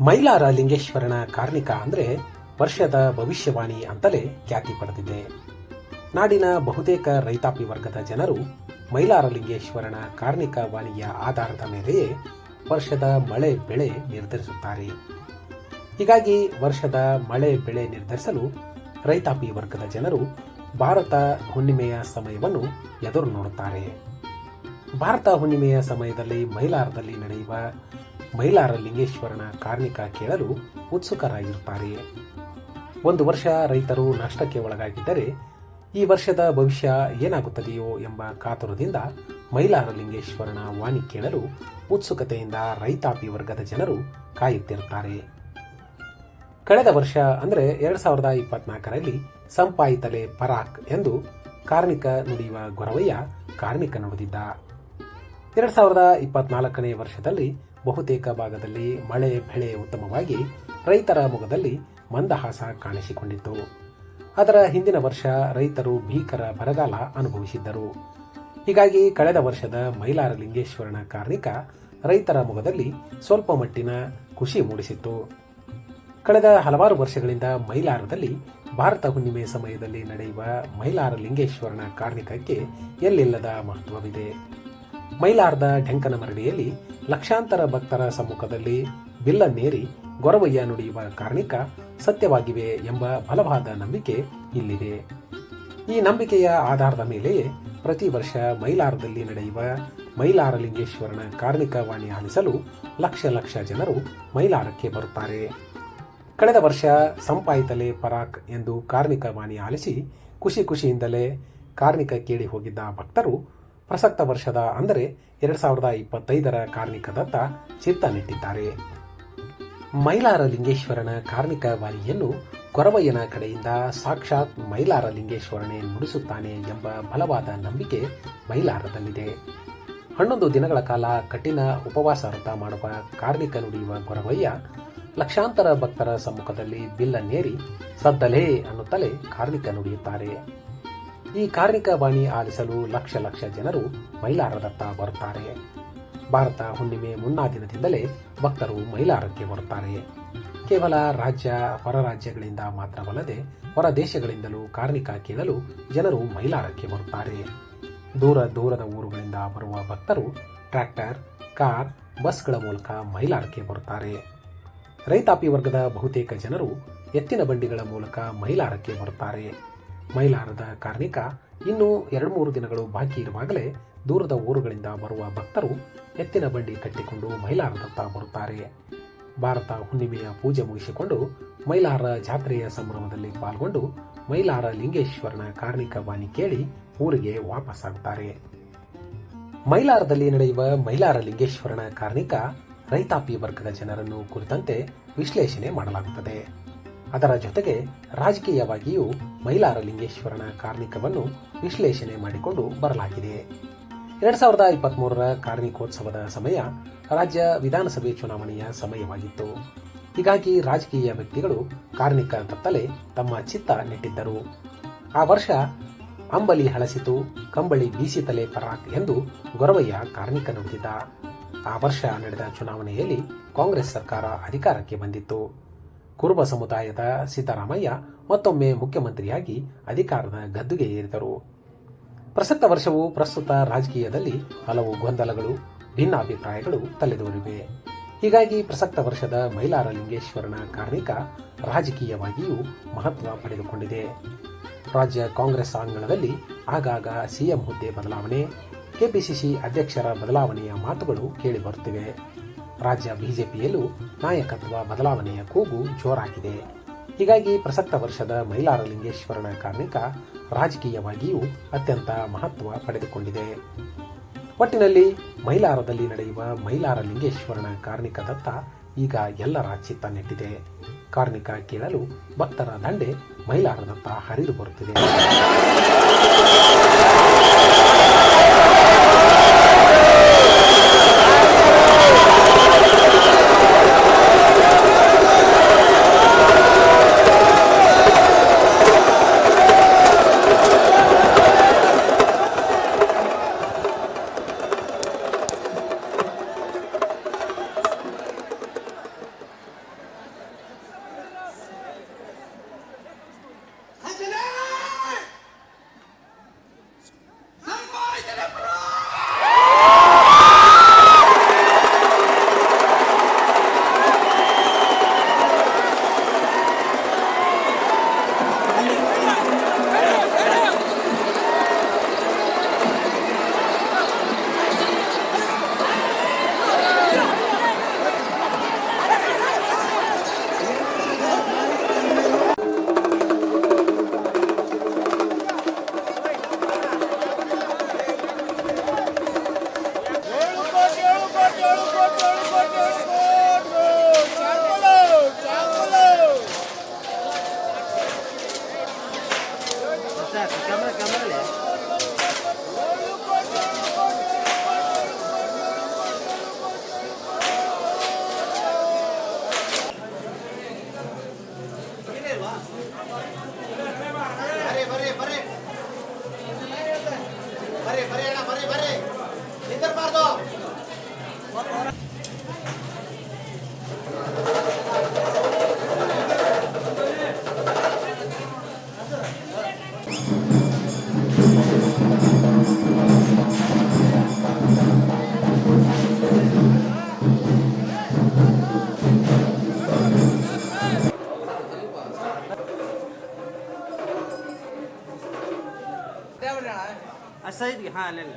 ಮೈಲಾರ ಲಿಂಗೇಶ್ವರನ ಕಾರ್ಣಿಕ ಅಂದ್ರೆ ವರ್ಷದ ಭವಿಷ್ಯವಾಣಿ ಅಂತಲೇ ಖ್ಯಾತಿ ಪಡೆದಿದೆ. ನಾಡಿನ ಬಹುತೇಕ ರೈತಾಪಿ ವರ್ಗದ ಜನರು ಮೈಲಾರ ಲಿಂಗೇಶ್ವರನ ಕಾರ್ಮಿಕ ವಾಣಿಯ ಆಧಾರದ ಮೇಲೆಯೇ ವರ್ಷದ ಮಳೆ ಬೆಳೆ ನಿರ್ಧರಿಸುತ್ತಾರೆ. ಹೀಗಾಗಿ ವರ್ಷದ ಮಳೆ ಬೆಳೆ ನಿರ್ಧರಿಸಲು ರೈತಾಪಿ ವರ್ಗದ ಜನರು ಭಾರತ ಹುಣ್ಣಿಮೆಯ ಸಮಯವನ್ನು ಎದುರು ನೋಡುತ್ತಾರೆ. ಭಾರತ ಹುಣ್ಣಿಮೆಯ ಸಮಯದಲ್ಲಿ ಮೈಲಾರದಲ್ಲಿ ನಡೆಯುವ ಮೈಲಾರ ಲಿಂಗೇಶ್ವರನ ಕಾರ್ಮಿಕ ಕೇಳಲು ಉತ್ಸುಕರಾಗಿರುತ್ತಾರೆ. ಒಂದು ವರ್ಷ ರೈತರು ನಷ್ಟಕ್ಕೆ ಒಳಗಾಗಿದ್ದರೆ ಈ ವರ್ಷದ ಭವಿಷ್ಯ ಏನಾಗುತ್ತದೆಯೋ ಎಂಬ ಕಾತುರದಿಂದ ಮೈಲಾರ ಲಿಂಗೇಶ್ವರನ ವಾಣಿ ಕೇಳಲು ಉತ್ಸುಕತೆಯಿಂದ ರೈತಾಪಿ ವರ್ಗದ ಜನರು ಕಾಯುತ್ತಿರುತ್ತಾರೆ. ಕಳೆದ ವರ್ಷ ಅಂದರೆ ಎರಡು ಸಾವಿರದ ಇಪ್ಪತ್ನಾಲ್ಕರಲ್ಲಿ ಸಂಪಾಯಿತಲೆ ಪರಾಕ್ ಎಂದು ಕಾರ್ಮಿಕ ನುಡಿಯುವ ಗೊರವಯ್ಯ ಕಾರ್ಮಿಕ ನುಡಿದಿದ್ದ ಎರಡು ಸಾವಿರದ ಇಪ್ಪತ್ನಾಲ್ಕನೇ ವರ್ಷದಲ್ಲಿ ಬಹುತೇಕ ಭಾಗದಲ್ಲಿ ಮಳೆ ಬೆಳೆ ಉತ್ತಮವಾಗಿ ರೈತರ ಮುಖದಲ್ಲಿ ಮಂದಹಾಸ ಕಾಣಿಸಿಕೊಂಡಿತ್ತು. ಅದರ ಹಿಂದಿನ ವರ್ಷ ರೈತರು ಭೀಕರ ಬರಗಾಲ ಅನುಭವಿಸಿದ್ದರು. ಹೀಗಾಗಿ ಕಳೆದ ವರ್ಷದ ಮೈಲಾರ ಲಿಂಗೇಶ್ವರನ ಕಾರ್ಮಿಕ ರೈತರ ಮುಖದಲ್ಲಿ ಸ್ವಲ್ಪ ಮಟ್ಟಿನ ಖುಷಿ ಮೂಡಿಸಿತ್ತು. ಕಳೆದ ಹಲವಾರು ವರ್ಷಗಳಿಂದ ಮೈಲಾರದಲ್ಲಿ ಭಾರತ ಹುಣ್ಣಿಮೆ ಸಮಯದಲ್ಲಿ ನಡೆಯುವ ಮೈಲಾರ ಲಿಂಗೇಶ್ವರನ ಕಾರ್ಮಿಕಕ್ಕೆ ಎಲ್ಲಿಲ್ಲದ ಮಹತ್ವವಿದೆ. ಮೈಲಾರದ ಢೆಂಕನ ಮರಡಿಯಲ್ಲಿ ಲಕ್ಷಾಂತರ ಭಕ್ತರ ಸಮ್ಮುಖದಲ್ಲಿ ಬಿಲ್ಲನ್ನೇರಿ ಗೊರವಯ್ಯ ನುಡಿಯುವ ಕಾರಣಿಕ ಸತ್ಯವಾಗಿವೆ ಎಂಬ ಬಲವಾದ ನಂಬಿಕೆ ಇಲ್ಲಿದೆ. ಈ ನಂಬಿಕೆಯ ಆಧಾರದ ಮೇಲೆಯೇ ಪ್ರತಿ ವರ್ಷ ಮೈಲಾರದಲ್ಲಿ ನಡೆಯುವ ಮೈಲಾರಲಿಂಗೇಶ್ವರನ ಕಾರ್ಮಿಕ ವಾಣಿ ಆಲಿಸಲು ಲಕ್ಷ ಲಕ್ಷ ಜನರು ಮೈಲಾರಕ್ಕೆ ಬರುತ್ತಾರೆ. ಕಳೆದ ವರ್ಷ ಸಂಪಾಯಿತಲೆ ಪರಾಕ್ ಎಂದು ಕಾರ್ಮಿಕ ವಾಣಿ ಆಲಿಸಿ ಖುಷಿ ಖುಷಿಯಿಂದಲೇ ಕಾರ್ಣಿಕ ಕೇಳಿ ಹೋಗಿದ್ದ ಭಕ್ತರು ಪ್ರಸಕ್ತ ವರ್ಷದ ಅಂದರೆ ಎರಡ್ ಸಾವಿರದ ಇಪ್ಪತ್ತೈದರ ಕಾರ್ಮಿಕದತ್ತ ಚಿತ್ತ ನೆಟ್ಟಿದ್ದಾರೆ ಮೈಲಾರ ಲಿಂಗೇಶ್ವರನ ಕಾರ್ಮಿಕ ವಾರಿಯನ್ನು ಕೊರವಯ್ಯನ ಕಡೆಯಿಂದ ಸಾಕ್ಷಾತ್ ಮೈಲಾರ ಲಿಂಗೇಶ್ವರನೇ ನುಡಿಸುತ್ತಾನೆ ಎಂಬ ಬಲವಾದ ನಂಬಿಕೆ ಮೈಲಾರದಲ್ಲಿದೆ. ಹನ್ನೊಂದು ದಿನಗಳ ಕಾಲ ಕಠಿಣ ಉಪವಾಸ ವ್ರತ ಮಾಡುವ ಕಾರ್ಮಿಕ ನುಡಿಯುವ ಕೊರವಯ್ಯ ಲಕ್ಷಾಂತರ ಭಕ್ತರ ಸಮ್ಮುಖದಲ್ಲಿ ಬಿಲ್ಲನ್ನೇರಿ ಸದ್ದಲೇ ಅನ್ನುತ್ತಲೇ ಕಾರ್ಮಿಕ ನುಡಿಯುತ್ತಾರೆ. ಈ ಕಾರ್ಮಿಕ ವಾಣಿ ಆಲಿಸಲು ಲಕ್ಷ ಲಕ್ಷ ಜನರು ಮೈಲಾರದತ್ತ ಬರುತ್ತಾರೆ. ಭಾರತ ಹುಣ್ಣಿಮೆ ಮುನ್ನಾ ದಿನದಿಂದಲೇ ಭಕ್ತರು ಮೈಲಾರಕ್ಕೆ ಬರುತ್ತಾರೆ. ಕೇವಲ ರಾಜ್ಯ, ಹೊರ ರಾಜ್ಯಗಳಿಂದ ಮಾತ್ರವಲ್ಲದೆ ಹೊರ ದೇಶಗಳಿಂದಲೂ ಕಾರ್ಮಿಕ ಕೇಳಲು ಜನರು ಮೈಲಾರಕ್ಕೆ ಬರುತ್ತಾರೆ. ದೂರ ದೂರದ ಊರುಗಳಿಂದ ಬರುವ ಭಕ್ತರು ಟ್ರ್ಯಾಕ್ಟರ್, ಕಾರ್, ಬಸ್ಗಳ ಮೂಲಕ ಮೈಲಾರಕ್ಕೆ ಬರುತ್ತಾರೆ. ರೈತಾಪಿ ವರ್ಗದ ಬಹುತೇಕ ಜನರು ಎತ್ತಿನ ಬಂಡಿಗಳ ಮೂಲಕ ಮೈಲಾರಕ್ಕೆ ಬರುತ್ತಾರೆ. ಮೈಲಾರದ ಕಾರ್ಣಿಕ ಇನ್ನೂ ಎರಡು ಮೂರು ದಿನಗಳು ಬಾಕಿ ಇರುವಾಗಲೇ ದೂರದ ಊರುಗಳಿಂದ ಬರುವ ಭಕ್ತರು ಎತ್ತಿನ ಬಂಡಿ ಕಟ್ಟಿಕೊಂಡು ಮೈಲಾರದತ್ತ ಬರುತ್ತಾರೆ. ಭಾರತ ಹುಣ್ಣಿಮೆಯ ಪೂಜೆ ಮುಗಿಸಿಕೊಂಡು ಮೈಲಾರ ಜಾತ್ರೆಯ ಸಂಭ್ರಮದಲ್ಲಿ ಪಾಲ್ಗೊಂಡು ಮೈಲಾರ ಲಿಂಗೇಶ್ವರನ ಕಾರ್ಣಿಕ ವಾಣಿ ಕೇಳಿ ಊರಿಗೆ ವಾಪಸ್ಸಾಗುತ್ತಾರೆ ಮೈಲಾರದಲ್ಲಿ ನಡೆಯುವ ಮೈಲಾರ ಲಿಂಗೇಶ್ವರನ ಕಾರ್ಣಿಕ ರೈತಾಪಿ ವರ್ಗದ ಜನರನ್ನು ಕುರಿತಂತೆ ವಿಶ್ಲೇಷಣೆ ಮಾಡಲಾಗುತ್ತದೆ. ಅದರ ಜೊತೆಗೆ ರಾಜಕೀಯವಾಗಿಯೂ ಮೈಲಾರಲಿಂಗೇಶ್ವರನ ಕಾರ್ಮಿಕವನ್ನು ವಿಶ್ಲೇಷಣೆ ಮಾಡಿಕೊಂಡು ಬರಲಾಗಿದೆ. ಎರಡ್ ಸಾವಿರದ ಇಪ್ಪತ್ಮೂರರ ಕಾರ್ಮಿಕೋತ್ಸವದ ಸಮಯ ರಾಜ್ಯ ವಿಧಾನಸಭೆ ಚುನಾವಣೆಯ ಸಮಯವಾಗಿತ್ತು. ಹೀಗಾಗಿ ರಾಜಕೀಯ ವ್ಯಕ್ತಿಗಳು ಕಾರ್ಮಿಕ ತತ್ತಲೆ ತಮ್ಮ ಚಿತ್ತ ನೆಟ್ಟಿದ್ದರು. ಆ ವರ್ಷ ಅಂಬಲಿ ಹಳಸಿತು, ಕಂಬಳಿ ಬೀಸಿತಲೆ ಪರಾಕ್ ಎಂದು ಗೊರವಯ್ಯ ಕಾರ್ಮಿಕ ನುಡಿದಿದ್ದ. ಆ ವರ್ಷ ನಡೆದ ಚುನಾವಣೆಯಲ್ಲಿ ಕಾಂಗ್ರೆಸ್ ಸರ್ಕಾರ ಅಧಿಕಾರಕ್ಕೆ ಬಂದಿತ್ತು. ಕುರುಬ ಸಮುದಾಯದ ಸಿದ್ದರಾಮಯ್ಯ ಮತ್ತೊಮ್ಮೆ ಮುಖ್ಯಮಂತ್ರಿಯಾಗಿ ಅಧಿಕಾರದ ಗದ್ದುಗೆ ಏರಿದರು. ಪ್ರಸಕ್ತ ವರ್ಷವು ಪ್ರಸ್ತುತ ರಾಜಕೀಯದಲ್ಲಿ ಹಲವು ಗೊಂದಲಗಳು, ಭಿನ್ನಾಭಿಪ್ರಾಯಗಳು ತಲೆದೋರಿವೆ. ಹೀಗಾಗಿ ಪ್ರಸಕ್ತ ವರ್ಷದ ಮೈಲಾರ ಲಿಂಗೇಶ್ವರನ ಕಾರ್ಮಿಕ ರಾಜಕೀಯವಾಗಿಯೂ ಮಹತ್ವ ಪಡೆದುಕೊಂಡಿದೆ. ರಾಜ್ಯ ಕಾಂಗ್ರೆಸ್ ಅಂಗಳದಲ್ಲಿ ಆಗಾಗ ಸಿಎಂ ಹುದ್ದೆ ಬದಲಾವಣೆ, ಕೆಪಿಸಿಸಿ ಅಧ್ಯಕ್ಷರ ಬದಲಾವಣೆಯ ಮಾತುಗಳು ಕೇಳಿಬರುತ್ತಿವೆ ರಾಜ್ಯ ಬಿಜೆಪಿಯಲ್ಲೂ ನಾಯಕತ್ವ ಬದಲಾವಣೆಯ ಕೂಗು ಜೋರಾಗಿದೆ. ಹೀಗಾಗಿ ಪ್ರಸಕ್ತ ವರ್ಷದ ಮೈಲಾರ ಲಿಂಗೇಶ್ವರನ ಕಾರ್ಮಿಕ ರಾಜಕೀಯವಾಗಿಯೂ ಅತ್ಯಂತ ಮಹತ್ವ ಪಡೆದುಕೊಂಡಿದೆ. ಒಟ್ಟಿನಲ್ಲಿ ಮೈಲಾರದಲ್ಲಿ ನಡೆಯುವ ಮೈಲಾರ ಲಿಂಗೇಶ್ವರನ ಕಾರ್ಮಿಕದತ್ತ ಈಗ ಎಲ್ಲರ ಚಿತ್ತ ನೆಟ್ಟಿದೆ ಕಾರ್ಮಿಕ ಕೇಳಲು ಭಕ್ತರ ದಂಡೆ ಮೈಲಾರದತ್ತ ಹರಿದು ಬರುತ್ತಿದೆ. cámara, cámara, त्यावेळेला असं आहेत की हां आलेलं.